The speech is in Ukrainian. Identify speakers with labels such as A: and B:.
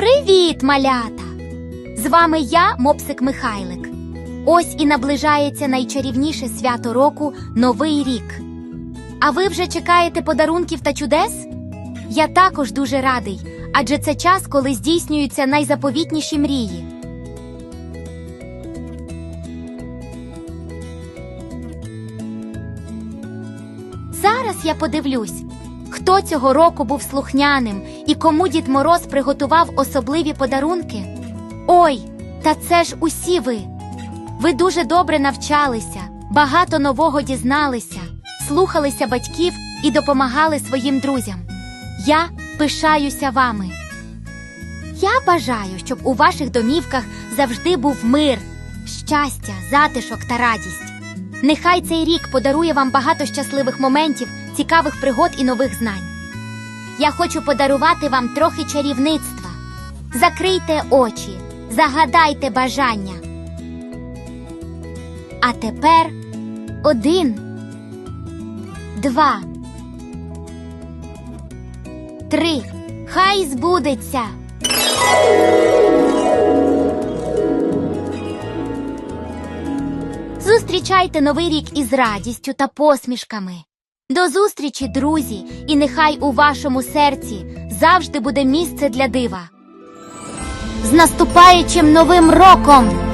A: Привіт, малята! З вами я, Мопсик Михайлик. Ось і наближається найчарівніше свято року Новий рік. А ви вже чекаєте подарунків та чудес? Я також дуже радий, адже це час, коли здійснюються найзаповітніші мрії. Зараз я подивлюсь, хто цього року був слухняним і кому Дід Мороз приготував особливі подарунки. Ой, та це ж усі ви. Ви дуже добре навчалися, багато нового дізналися, слухалися батьків і допомагали своїм друзям. Я пишаюся вами. Я бажаю, щоб у ваших домівках завжди був мир, щастя, затишок та радість. Нехай цей рік подарує вам багато щасливих моментів, цікавих пригод і нових знань. Я хочу подарувати вам трохи чарівництва. Закрийте очі, загадайте бажання. А тепер один, два, три. Хай збудеться. Зустрічайте новий рік із радістю та посмішками. До зустрічі, друзі, і нехай у вашому серці завжди буде місце для дива. З наступаючим новим роком!